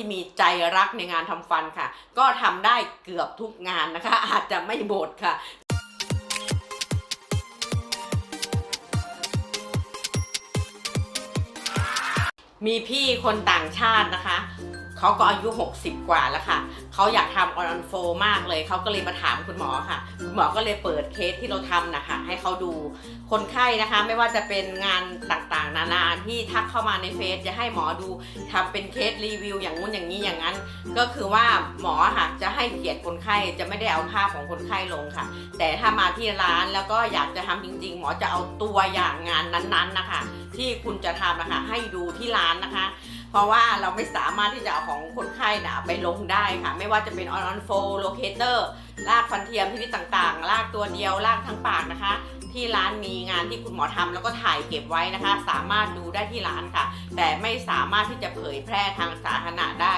ที่มีใจรักในงานทำฟันค่ะ ก็ทำได้เกือบทุกงานนะคะ อาจจะไม่บดค่ะมีพี่คนต่างชาตินะคะ เขาก็อายุ 60 กว่าแล้วค่ะ เขาอยากทำออนอนโฟมากเลย เขาก็เลยมาถามคุณหมอค่ะ คุณหมอก็เลยเปิดเคสที่เราทำนะคะ ให้เขาดู คนไข้นะคะ ไม่ว่าจะเป็นงานต่างๆ นานาที่ทักเข้ามาในเฟซจะให้หมอดูทำเป็นเคสรีวิว อย่างงู้นอย่างนี้อย่างนั้น ก็คือว่าหมอค่ะจะให้เกียรติคนไข้จะไม่ได้เอาภาพของคนไข้ลงค่ะ แต่ถ้ามาที่ร้านแล้วก็อยากจะทำจริง ๆ หมอจะเอาตัวอย่างงานนั้นๆนะคะ ที่คุณจะทำนะคะให้ดูที่ร้านนะคะ เพราะว่าเราไม่สามารถที่จะเอาของคนไข้นะไปลงได้ค่ะ ไม่ว่าจะเป็นออนโฟโลเคเตอร์ลากฟันเทียมที่ต่างๆ ลากตัวเดียวลากทั้งปากนะคะ ที่ร้านมีงานที่คุณหมอทำแล้วก็ถ่ายเก็บไว้นะคะ สามารถดูได้ที่ร้านค่ะ แต่ไม่สามารถที่จะเผยแพร่ทางสาธารณะได้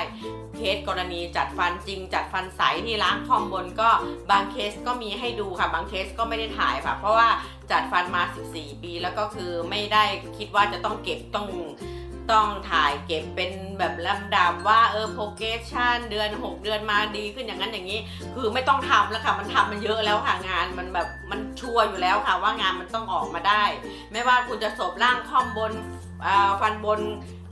เคสกรณีจัดฟันจริง จัดฟันใสที่ร้านคอมบนก็บางเคสก็มีให้ดูค่ะ บางเคสก็ไม่ได้ถ่ายค่ะ เพราะว่าจัดฟันมา 14 ปีแล้วก็คือไม่ได้คิดว่าจะต้องเก็บต้อง ต้องถ่ายเก็บเป็นแบบลำดับว่าเออโปรเกชันเดือน 6 เดือนมาดีขึ้นอย่างนั้นอย่างนี้ คือไม่ต้องทำแล้วค่ะมันทำมันเยอะแล้วค่ะงานมันแบบมันชัวร์อยู่แล้วค่ะว่างานมันต้องออกมาได้ ไม่ว่าคุณจะศบร่างคอมบนฟันบน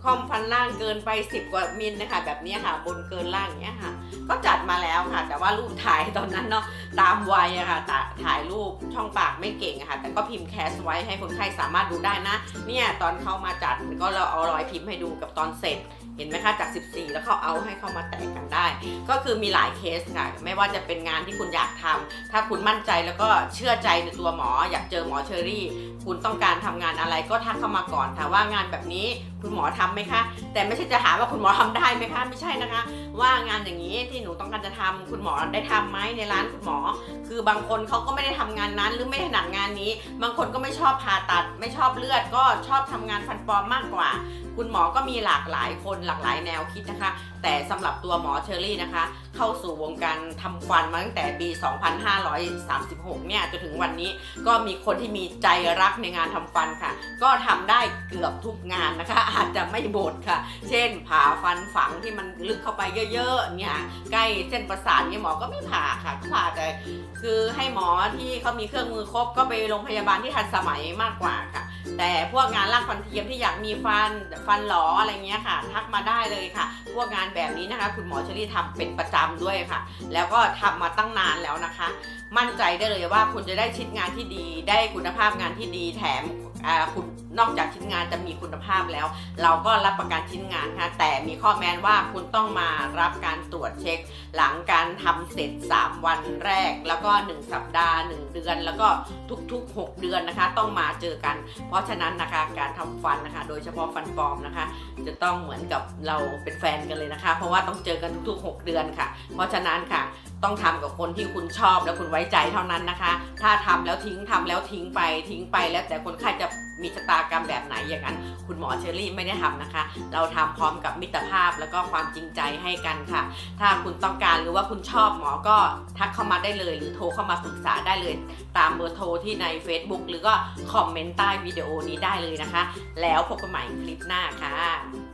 คอมฟันล่างเกินไป 10 กว่ามิลนะคะ แบบนี้ค่ะ บนเกินล่างอย่างเงี้ยค่ะ ก็จัดมาแล้วค่ะ แต่ว่ารูปถ่ายตอนนั้นเนาะตามวัยอะค่ะตะถ่ายรูปช่องปากไม่เก่งอะค่ะ แต่ก็พิมพ์แคสไว้ให้คนไข้สามารถดูได้นะ เนี่ยตอนเขามาจัดก็เราเอารอยพิมพ์ให้ดูกับตอนเสร็จ เห็นไหมคะจาก 14 แล้วเขาเอาให้เข้ามาแตกกันได้ ก็คือมีหลายเคสค่ะไม่ว่าจะเป็นงานที่คุณอยากทำถ้าคุณมั่นใจแล้วก็เชื่อใจในตัวหมอ อยากเจอหมอเชอรี่ คุณต้องการทำงานอะไรก็ทักเข้ามาก่อนค่ะว่างานแบบนี้คุณหมอทำไหมคะ แต่ไม่ใช่จะหาว่าคุณหมอทำได้ไหมคะ ไม่ใช่นะคะ ว่างานอย่างนี้ที่หนูต้องการจะทำคุณหมอได้ทำไหมในร้านคุณหมอ คือบางคนเขาก็ไม่ได้ทำงานนั้น หรือไม่ถนัดงานนี้ บางคนก็ไม่ชอบผ่าตัด ไม่ชอบเลือด ก็ชอบทำงานฟันปลอมมากกว่า คุณหมอก็มีหลากหลายคนหลากหลายแนวคิดนะคะ แต่สำหรับตัวหมอเชอรี่นะคะ เข้าสู่วงการทำฟันมาตั้งแต่ปี 2536 เนี่ยจนถึงวันนี้ก็มีคนที่มีใจรักในงานทำฟันค่ะ ก็ทำได้เกือบทุกงานนะคะ อาจจะไม่บดค่ะ เช่น ผ่าฟันฝังที่มันลึกเข้าไปเยอะๆเนี่ยใกล้เส้นประสาทเนี่ยหมอก็ไม่ผ่าค่ะก็ผ่าแต่คือให้หมอที่เขามีเครื่องมือครบก็ไปโรงพยาบาลที่ทันสมัยมากกว่าค่ะ แต่พวกงานลากฟันเทียมที่อยากมีฟันฟันหลออะไรเงี้ยค่ะ ทักมาได้เลยค่ะ พวกงานแบบนี้นะคะ คุณหมอเชลีทำเป็นประจำด้วยค่ะ แล้วก็ทำมาตั้งนานแล้วนะคะ มั่นใจได้เลยว่าคุณจะได้ชิ้นงานที่ดี ได้คุณภาพงานที่ดีแถม คุณนอกจากชิ้นงานจะมีคุณภาพแล้ว เราก็รับประกันชิ้นงานค่ะแต่มีข้อแม้ว่าคุณต้องมารับการตรวจเช็ค หลังการทำเสร็จ 3 วันแรก แล้วก็ 1 สัปดาห์ 1 เดือน แล้วก็ทุก ๆ 6 เดือนนะคะ ต้องมาเจอกัน เพราะฉะนั้นนะคะการทำฟันนะคะ โดยเฉพาะฟันปลอมนะคะ จะต้องเหมือนกับเราเป็นแฟนกันเลยนะคะ เพราะว่าต้องเจอกันทุกๆ 6 เดือนค่ะ เพราะฉะนั้นค่ะ ต้องทำกับคนที่คุณชอบและคุณไว้ใจเท่านั้นนะคะ ถ้าทำแล้วทิ้งทำแล้วทิ้งไปทิ้งไปแล้วแต่คนไข้จะมีชะตากรรมแบบไหนอย่างนั้น คุณหมอเชอรี่ไม่ได้ทำนะคะ เราทำพร้อมกับมิตรภาพแล้วก็ความจริงใจให้กันค่ะ ถ้าคุณต้องการหรือว่าคุณชอบหมอก็ทักเข้ามาได้เลย หรือโทรเข้ามาปรึกษาได้เลย ตามเบอร์โทรที่ใน Facebook หรือก็คอมเมนต์ใต้วิดีโอนี้ได้เลยนะคะ แล้วพบกันใหม่คลิปหน้าค่ะ